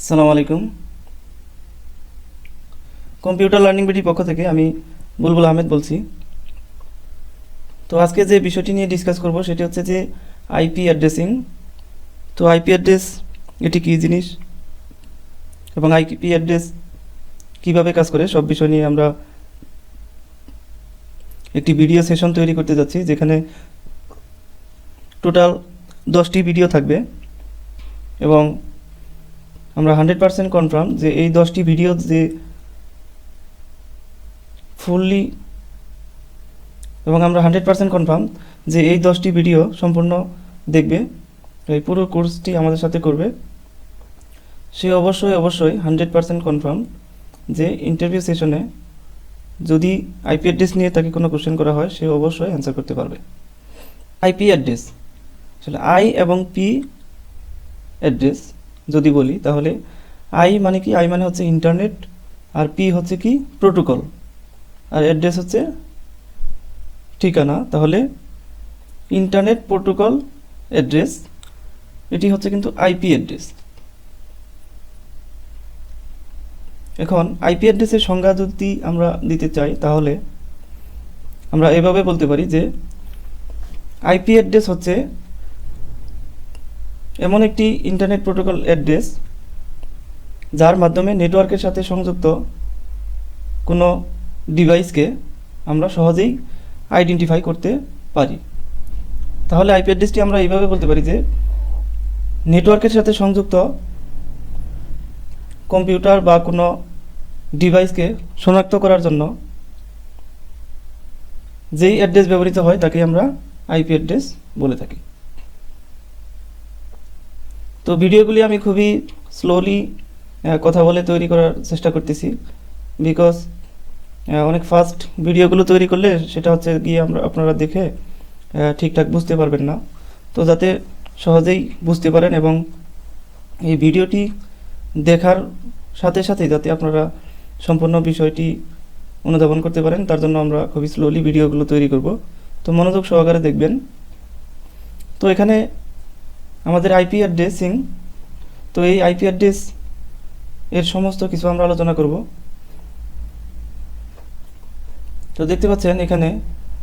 আসসালামু আলাইকুম। Computer learning বিটির পক্ষ থেকে আমি বুলবুল আহমেদ বলছি। তো আজকে যে বিষয়টি নিয়ে ডিসকাস করব সেটি হচ্ছে যে আইপি অ্যাড্রেসিং। তো আইপি অ্যাড্রেস, এটি কী জিনিস? এবং আইপি অ্যাড্রেস কীভাবে কাজ করে, সব বিষয় নিয়ে আমরা একটি ভিডিও সেশন তৈরি করতে যাচ্ছি, যেখানে টোটাল দশটি ভিডিও থাকবে। এবং আমরা হান্ড্রেড পার্সেন্ট কনফার্ম যে এই দশটি ভিডিও যে ফুললি এবং আমরা হান্ড্রেড পার্সেন্ট কনফার্ম যে এই দশটি ভিডিও সম্পূর্ণ দেখবে, এই পুরো কোর্সটি আমাদের সাথে করবে। সে অবশ্যই অবশ্যই হান্ড্রেড পার্সেন্ট কনফার্ম যে ইন্টারভিউ সেশনে যদি আইপি অ্যাড্রেস নিয়ে তাকে কোনো কোশ্চেন করা হয়, সে অবশ্যই অ্যান্সার করতে পারবে। আইপি অ্যাড্রেস আসলে আই এবং পি অ্যাড্রেস যদি বলি, তাহলে আই মানে কি? আই মানে হচ্ছে ইন্টারনেট আর পি হচ্ছে কি? প্রোটোকল আর অ্যাড্রেস হচ্ছে ঠিকানা, তাহলে ইন্টারনেট প্রোটোকল অ্যাড্রেস এটি হচ্ছে কিন্তু আইপি অ্যাড্রেস এখন আইপি অ্যাড্রেসের সংজ্ঞা যদি আমরা দিতে চাই, তাহলে আমরা এভাবে বলতে পারি যে আইপি অ্যাড্রেস হচ্ছে এমন একটি ইন্টারনেট প্রোটোকল অ্যাড্রেস যার মাধ্যমে নেটওয়ার্কের সাথে সংযুক্ত কোনো ডিভাইসকে আমরা সহজেই আইডেন্টিফাই করতে পারি। তাহলে আইপি অ্যাড্রেসটি আমরা এইভাবে বলতে পারি যে নেটওয়ার্কের সাথে সংযুক্ত কম্পিউটার বা কোনো ডিভাইসকে শনাক্ত করার জন্য যেই অ্যাড্রেস ব্যবহৃত হয় তাকে আমরা আইপি অ্যাড্রেস বলে থাকি। তো ভিডিওগুলি আমি খুবই স্লোলি কথা বলে তৈরি করার চেষ্টা করতেছি। বিকজ অনেক ফাস্ট ভিডিওগুলো তৈরি করলে সেটা হচ্ছে গিয়ে আমরা, আপনারা দেখে ঠিকঠাক বুঝতে পারবেন না। তো যাতে সহজেই বুঝতে পারেন এবং এই ভিডিওটি দেখার সাথে সাথে যাতে আপনারা সম্পূর্ণ বিষয়টি অনুধাবন করতে পারেন, তার জন্য আমরা খুবই স্লোলি ভিডিওগুলো তৈরি করব। তো মনোযোগ সহকারে দেখবেন। তো এখানে আমাদের আইপি অ্যাড্রেসিং তো এই আইপি অ্যাড্রেস এর সমস্ত কিছু আমরা আলোচনা করব। তো দেখতে পাচ্ছেন এখানে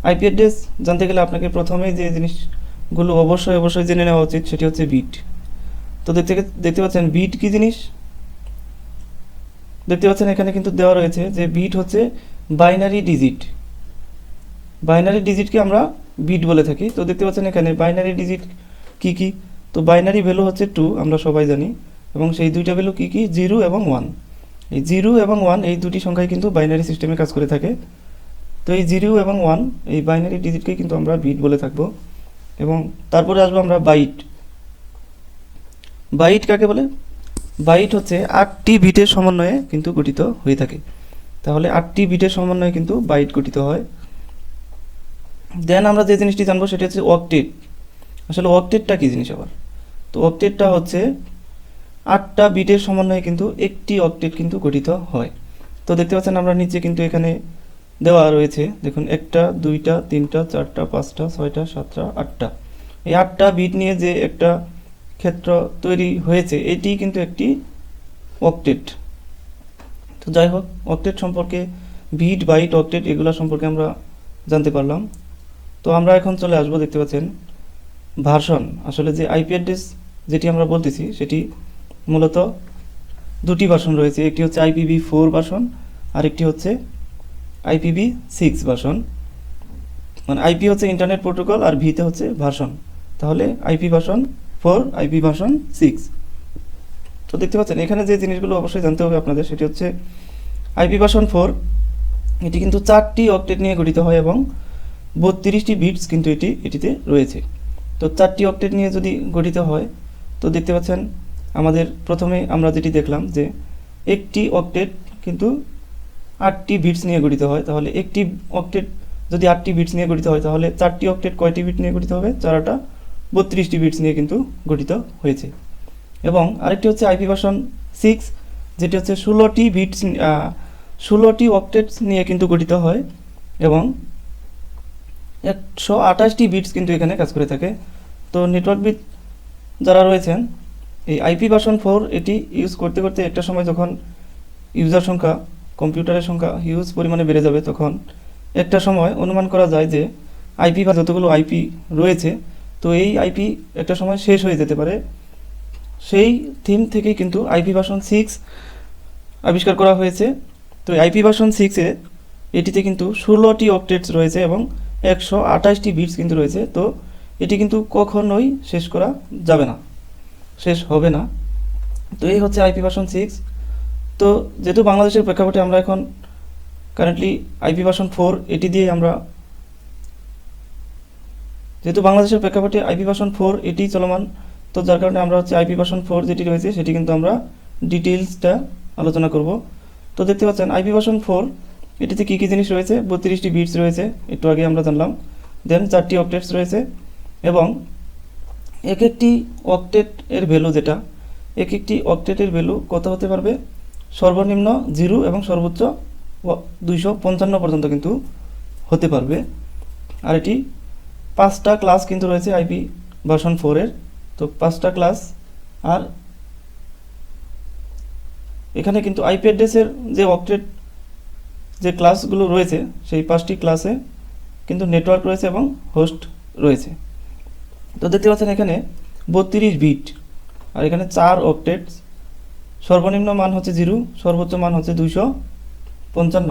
আইপি অ্যাড্রেস জানতে গেলে আপনাকে প্রথমেই যে জিনিসগুলো অবশ্যই অবশ্যই জেনে নেওয়া উচিত সেটি হচ্ছে বিট তো দেখতে দেখতে পাচ্ছেন বিট কি জিনিস? দেখতে পাচ্ছেন এখানে কিন্তু দেওয়া রয়েছে যে বিট হচ্ছে বাইনারি ডিজিট বাইনারি ডিজিটকে আমরা বিট বলে থাকি। তো দেখতে পাচ্ছেন এখানে বাইনারি ডিজিট কি কি? তো বাইনারি ভ্যালু হচ্ছে টু আমরা সবাই জানি। এবং সেই দুইটা ভ্যালু কী কী? জিরো এবং ওয়ান এই জিরো এবং ওয়ান এই দুটি সংখ্যায় কিন্তু বাইনারি সিস্টেমে কাজ করে থাকে। তো এই জিরো এবং ওয়ান এই বাইনারি ডিজিটকে কিন্তু আমরা বিট বলে থাকব। এবং তারপরে আসব আমরা বাইট বাইট কাকে বলে? বাইট হচ্ছে আটটি বিটের সমন্বয়ে কিন্তু গঠিত হয়ে থাকে। তাহলে আটটি বিটের সমন্বয়ে কিন্তু বাইট গঠিত হয়। দেন আমরা যে জিনিসটি জানব সেটি হচ্ছে অকটেট আসলে অকটেটটা কী জিনিস আবার? তো অকটেটটা হচ্ছে আটটা বিটের সমন্বয়ে কিন্তু একটি অকটেট কিন্তু গঠিত হয়। তো দেখতে পাচ্ছেন আমরা নিচে কিন্তু এখানে দেওয়া রয়েছে, দেখুন, একটা, দুইটা, তিনটা, চারটা, পাঁচটা, ছয়টা, সাতটা, আটটা। এই আটটা বিট নিয়ে যে একটা ক্ষেত্র তৈরি হয়েছে, এটি কিন্তু একটি অকটেট তো যাই হোক অকটেট সম্পর্কে বিট, বাইট অকটেট এগুলো সম্পর্কে আমরা জানতে পারলাম। তো আমরা এখন চলে আসব, দেখতে পাচ্ছেন, ভার্সন। আসলে যে আইপি অ্যাড্রেস যেটি আমরা বলতেছি, সেটি মূলত দুটি ভার্সন রয়েছে। একটি হচ্ছে আইপিভি ফোর ভার্সন আর একটি হচ্ছে আইপিভি সিক্স ভার্সন মানে আইপি হচ্ছে ইন্টারনেট প্রোটোকল আর ভিতে হচ্ছে ভার্সন তাহলে IP version four IP version six তো দেখতে পাচ্ছেন, এখানে যে জিনিসগুলো অবশ্যই জানতে হবে আপনাদের, সেটি হচ্ছে আইপি ভার্সন ফোর এটি কিন্তু চারটি অকটেট নিয়ে গঠিত হয় এবং বত্রিশটি বিটস কিন্তু এটি, এটিতে রয়েছে। তো চারটি অকটেট নিয়ে যদি গঠিত হয় তো দেখতে পাচ্ছেন, আমাদের প্রথমে আমরা যেটি দেখলাম যে একটি অকটেট কিন্তু আটটি বিটস নিয়ে গঠিত হয়। তাহলে একটি অকটেট যদি আটটি বিটস নিয়ে গঠিত হয়, তাহলে চারটি অকটেট কয়টি বিট নিয়ে গঠিত হবে? চারটা বত্রিশটি বিটস নিয়ে কিন্তু গঠিত হয়েছে। এবং আরেকটি হচ্ছে আইপি ভার্সন সিক্স, যেটি হচ্ছে ষোলোটি বিটস ষোলোটি অকটেটস নিয়ে কিন্তু গঠিত হয় এবং একশো আঠাশটি বিটস কিন্তু এখানে কাজ করে থাকে। তো নেটওয়ার্ক বিট যারা রয়েছেন, এই আইপি ভার্সন ফোর এটি ইউজ করতে করতে একটা সময় যখন ইউজার সংখ্যা কম্পিউটারের সংখ্যা হিউজ পরিমাণে বেড়ে যাবে, তখন একটা সময় অনুমান করা যায় যে আইপি বা যতগুলো আইপি রয়েছে, তো এই আইপি একটা সময় শেষ হয়ে যেতে পারে। সেই থিম থেকেই কিন্তু আইপি ভার্সন সিক্স আবিষ্কার করা হয়েছে। তো আইপি ভার্সন সিক্সে এটিতে কিন্তু ষোলোটি অকটেটস রয়েছে এবং একশো আঠাশটি বিটস কিন্তু রয়েছে। তো এটি কিন্তু কখনোই শেষ করা যাবে না, শেষ হবে না। তো এই হচ্ছে আইপি ভার্সন সিক্স তো যেহেতু বাংলাদেশের প্রেক্ষাপটে আমরা এখন কারেন্টলি আইপি ভার্সন ফোর এটি দিয়ে আমরা যেহেতু বাংলাদেশের প্রেক্ষাপটে আইপি ভার্সন ফোর এটি চলমান, তো যার কারণে আমরা হচ্ছে আইপি ভার্সন ফোর যেটি রয়েছে, সেটি কিন্তু আমরা ডিটেলসটা আলোচনা করব। তো দেখতে পাচ্ছেন আইপি ভার্সন ফোর এটিতে কী কী জিনিস রয়েছে? বত্রিশটি বিটস রয়েছে, একটু আগে আমরা জানলাম। দেন চারটি অপডেটস রয়েছে। এবং এক একটি অকটেট এর ভ্যালু যেটা, এক একটি অকটেটের ভ্যালু কত হতে পারবে? সর্বনিম্ন জিরো এবং সর্বোচ্চ দুইশো পঞ্চান্ন পর্যন্ত কিন্তু হতে পারবে। আর এটি পাঁচটা ক্লাস কিন্তু রয়েছে আইপি ভার্সন ফোরের তো পাঁচটা ক্লাস আর এখানে কিন্তু আইপি অ্যাড্রেসের যে অকটেট যে ক্লাসগুলো রয়েছে, সেই পাঁচটি ক্লাসে কিন্তু নেটওয়ার্ক রয়েছে এবং হোস্ট রয়েছে। তো দেখতে পাচ্ছেন এখানে বত্রিশ বিট। আর এখানে চার অকটেটস সর্বনিম্ন মান হচ্ছে জিরো, সর্বোচ্চ মান হচ্ছে দুইশো পঞ্চান্ন।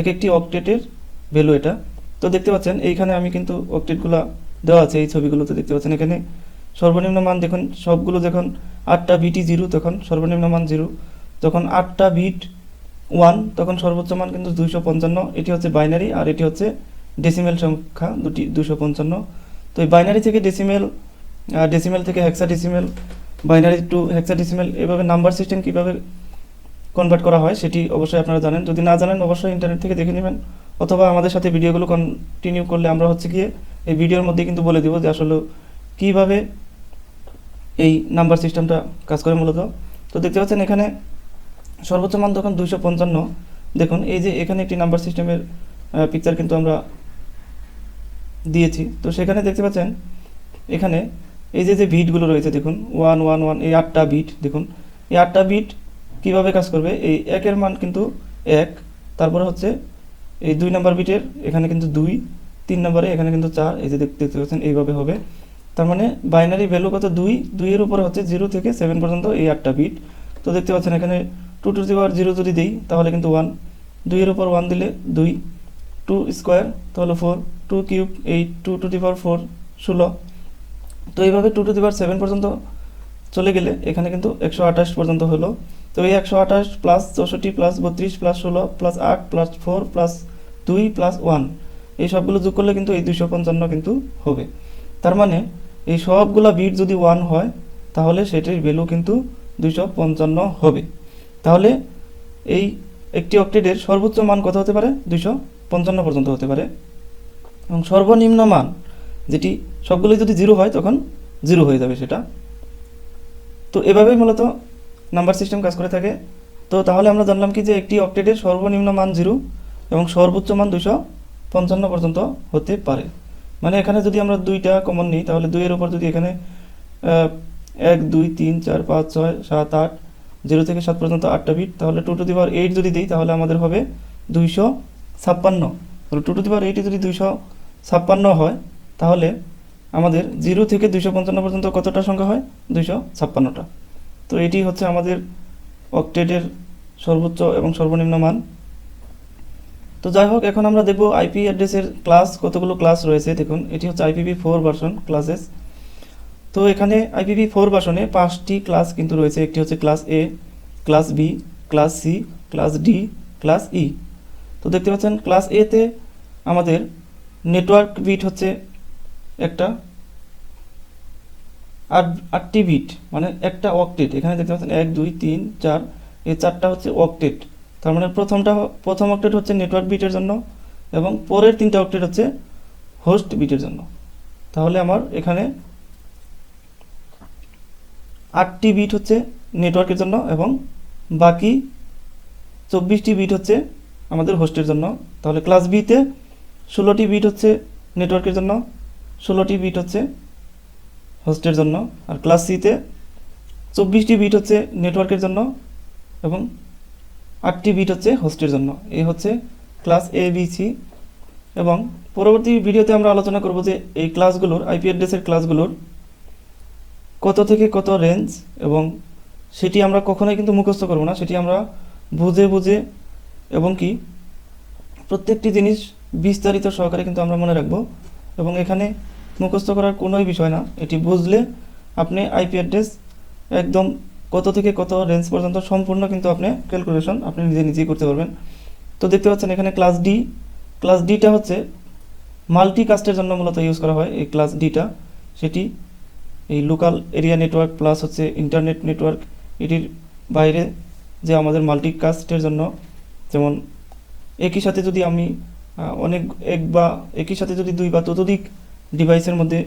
এক একটি অকটেটের ভ্যালু এটা। তো দেখতে পাচ্ছেন, এইখানে আমি কিন্তু অকটেটগুলো দেওয়া আছে, এই ছবিগুলোতে দেখতে পাচ্ছেন এখানে। সর্বনিম্ন মান দেখুন, সবগুলো যখন আটটা বিটই জিরো, তখন সর্বনিম্ন মান জিরো। যখন আটটা বিট ওয়ান তখন সর্বোচ্চ মান কিন্তু দুইশো পঞ্চান্ন। এটি হচ্ছে বাইনারি আর এটি হচ্ছে ডেসিমেল সংখ্যা দুটি দুশো পঞ্চান্ন। তো এই বাইনারি থেকে ডেসিমেল ডেসিমেল থেকে hexa decimal binary to hexa decimal এভাবে নাম্বার সিস্টেম কীভাবে কনভার্ট করা হয় সেটি অবশ্যই আপনারা জানেন। যদি না জানেন, অবশ্যই ইন্টারনেট থেকে দেখে নেবেন, অথবা আমাদের সাথে ভিডিওগুলো কন্টিনিউ করলে আমরা হচ্ছে গিয়ে এই ভিডিওর মধ্যে কিন্তু বলে দিব যে আসলে কীভাবে এই নাম্বার সিস্টেমটা কাজ করে মূলত। তো দেখতে পাচ্ছেন এখানে সর্বোচ্চ মান তখন দুইশো পঞ্চান্ন। দেখুন, এই যে এখানে একটি নাম্বার সিস্টেমের পিকচার কিন্তু আমরা দিয়েছি। তো সেখানে দেখতে পাচ্ছেন, এখানে এই যে যে বিটগুলো রয়েছে, দেখুন ওয়ান ওয়ান ওয়ান এই আটটা বিট দেখুন, এই আটটা বিট কীভাবে কাজ করবে? এই একের মান কিন্তু এক, তারপরে হচ্ছে এই দুই নাম্বার বিটের এখানে কিন্তু দুই, তিন নম্বরে এখানে কিন্তু চার, এই যে দেখতে পাচ্ছেন, এইভাবে হবে। তার মানে বাইনারি ভ্যালু কত? দুই, দুইয়ের উপরে হচ্ছে জিরো থেকে সেভেন পর্যন্ত এই আটটা বিট তো দেখতে পাচ্ছেন, এখানে two to the power zero যদি দিই, তাহলে কিন্তু ওয়ান দুইয়ের উপর ওয়ান দিলে দুই টু স্কোয়ার তাহলে four two cube eight two to the power four ষোলো। তো এইভাবে টু টু পাওয়ার সেভেন পর্যন্ত চলে গেলে এখানে কিন্তু একশো আঠাশ পর্যন্ত হলো। তো এই একশো আঠাশ প্লাস চৌষট্টি প্লাস বত্রিশ প্লাস ষোলো প্লাস আট প্লাস ফোর প্লাস দুই প্লাস ওয়ান এই সবগুলো যোগ করলে কিন্তু এই দুইশো পঞ্চান্ন কিন্তু হবে। তার মানে এই সবগুলো বিট যদি ওয়ান হয়, তাহলে সেটির ভ্যালু কিন্তু দুইশো পঞ্চান্ন হবে। তাহলে এই একটি অক্টেটের সর্বোচ্চ মান কত হতে পারে? দুইশো পঞ্চান্ন পর্যন্ত হতে পারে। এবং সর্বনিম্ন মান, যেটি সবগুলোই যদি জিরো হয়, তখন জিরো হয়ে যাবে সেটা। তো এভাবেই মূলত নাম্বার সিস্টেম কাজ করে থাকে। তো তাহলে আমরা জানলাম কি যে একটি অক্টেটের সর্বনিম্ন মান জিরো এবং সর্বোচ্চ মান দুশো পঞ্চান্ন পর্যন্ত হতে পারে। মানে এখানে যদি আমরা দুইটা কমন নিই, তাহলে দুইয়ের উপর যদি এখানে এক, দুই, তিন, চার, পাঁচ, ছয়, সাত, আট, জিরো থেকে সাত পর্যন্ত আটটা বিট তাহলে two to the power eight যদি দিই, তাহলে আমাদের হবে দুইশো ছাপ্পান্ন। টু টু দি পাওয়ার এইটি যদি দুইশো ছাপ্পান্ন হয়, তাহলে আমাদের জিরো থেকে দুইশো পঞ্চান্ন পর্যন্ত কতটা সংখ্যা হয়? দুইশো ছাপ্পান্নটা। তো এটি হচ্ছে আমাদের অক্টেটের সর্বোচ্চ এবং সর্বনিম্ন মান। তো যাই হোক, এখন আমরা দেখব আইপি অ্যাড্রেসের ক্লাস কতগুলো ক্লাস রয়েছে। দেখুন, এটি হচ্ছে আইপিভি ফোর ভার্সন ক্লাসেস তো এখানে আইপিভি ফোর ভার্সনে পাঁচটি ক্লাস কিন্তু রয়েছে। একটি হচ্ছে class A class B class C class D class E তো দেখতে পাচ্ছেন ক্লাস এতে আমাদের নেটওয়ার্ক বিট হচ্ছে একটা আট আটটি বিট মানে একটা অকটেট এখানে দেখতে পাচ্ছেন, এক, দুই, তিন, চার, এই চারটা হচ্ছে অকটেট তার মানে প্রথমটা প্রথম অকটেট হচ্ছে নেটওয়ার্ক বিটের জন্য এবং পরের তিনটা অকটেট হচ্ছে হোস্ট বিটের জন্য। তাহলে আমার এখানে আটটি বিট হচ্ছে নেটওয়ার্কের জন্য এবং বাকি চব্বিশটি বিট হচ্ছে আমাদের হোস্টের জন্য। তাহলে ক্লাস বিতে ষোলোটি বিট হচ্ছে নেটওয়ার্কের জন্য, ষোলোটি বিট হচ্ছে হোস্টের জন্য, আর ক্লাস সিতে চব্বিশটি বিট হচ্ছে নেটওয়ার্কের জন্য এবং আটটি বিট হচ্ছে হোস্টের জন্য। এই হচ্ছে ক্লাস এ বি সি এবং পরবর্তী ভিডিওতে আমরা আলোচনা করব যে এই ক্লাসগুলোর আইপি অ্যাড্রেসের ক্লাসগুলোর কত থেকে কত রেঞ্জ এবং সেটি আমরা কখনোই কিন্তু মুখস্থ করব না। সেটি আমরা বুঝে বুঝে এবং কি প্রত্যেকটি জিনিস বিস্তারিত সহকারে কিন্তু আমরা মনে রাখব। এবং এখানে মুখস্থ করার কোনোই বিষয় না। এটি বুঝলে আপনি আইপি অ্যাড্রেস একদম কত থেকে কত রেঞ্জ পর্যন্ত সম্পূর্ণ কিন্তু আপনি ক্যালকুলেশন আপনি নিজে নিজেই করতে পারবেন। তো দেখতে পাচ্ছেন এখানে ক্লাস ডি ক্লাস ডিটা হচ্ছে মাল্টি কাস্টের জন্য মূলত ইউজ করা হয় এই ক্লাস ডিটা সেটি এই লোকাল এরিয়া নেটওয়ার্ক প্লাস হচ্ছে ইন্টারনেট নেটওয়ার্ক এটির বাইরে যে আমাদের মাল্টি কাস্টের জন্য যেমন একই সাথে যদি আমি অনেক, এক বা, একই সাথে যদি দুই বা ততোধিক ডিভাইসের মধ্যে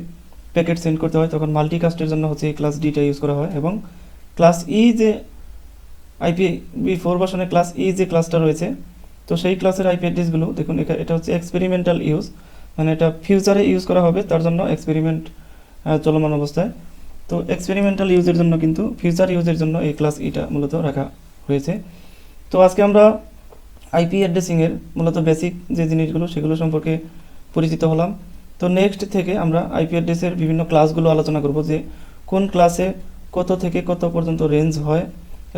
প্যাকেট সেন্ড করতে হয়, তখন মাল্টি কাস্টের জন্য হচ্ছে এই ক্লাস ডিটা ইউজ করা হয় এবং ক্লাস ই যে আইপি বি ফোর ভার্সনের ক্লাস ই যে ক্লাসটা রয়েছে, তো সেই ক্লাসের আইপি অ্যাড্রেসগুলো দেখুন এটা হচ্ছে এক্সপেরিমেন্টাল ইউজ মানে এটা ফিউচারে ইউজ করা হবে, তার জন্য এক্সপেরিমেন্ট চলমান অবস্থায়। তো এক্সপেরিমেন্টাল ইউজের জন্য কিন্তু ফিউচার ইউজের জন্য এই ক্লাস ইটা মূলত রাখা হয়েছে। তো আজকে আমরা আইপি অ্যাড্রেসিংয়ের মূলত বেসিক যে জিনিসগুলো সেগুলো সম্পর্কে পরিচিত হলাম। তো নেক্সট থেকে আমরা আইপি অ্যাড্রেসের বিভিন্ন ক্লাসগুলো আলোচনা করব যে কোন ক্লাসে কত থেকে কত পর্যন্ত রেঞ্জ হয়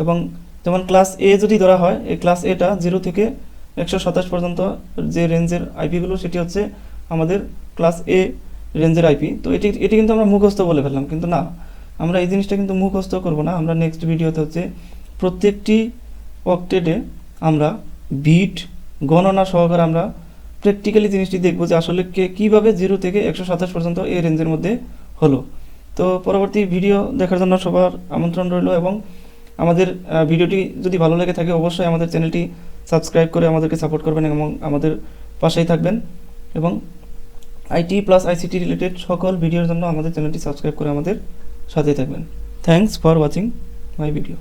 এবং যেমন ক্লাস এ যদি ধরা হয়, এই ক্লাস এটা জিরো থেকে একশো সাতাশ পর্যন্ত যে রেঞ্জের আইপিগুলো সেটি হচ্ছে আমাদের ক্লাস এ রেঞ্জের আইপি তো এটি এটি কিন্তু আমরা মুখস্থ বলে ফেললাম, কিন্তু না, আমরা এই জিনিসটা কিন্তু মুখস্থ করব না। আমরা নেক্সট ভিডিওতে হচ্ছে প্রত্যেকটি অক্টেডে আমরা বিট গণনা সহকারে আমরা প্র্যাকটিক্যালি জিনিসটি দেখব যে আসলে কে কীভাবে জিরো থেকে একশো সাতাশ পর্যন্ত এই রেঞ্জের মধ্যে হলো। তো পরবর্তী ভিডিও দেখার জন্য সবার আমন্ত্রণ রইল এবং আমাদের ভিডিওটি যদি ভালো লেগে থাকে অবশ্যই আমাদের চ্যানেলটি সাবস্ক্রাইব করে আমাদেরকে সাপোর্ট করবেন এবং আমাদের পাশেই থাকবেন এবং আইটি প্লাস আইসিটি রিলেটেড সকল ভিডিওর জন্য আমাদের চ্যানেলটি সাবস্ক্রাইব করে আমাদের সাথেই থাকবেন। Thanks for watching my video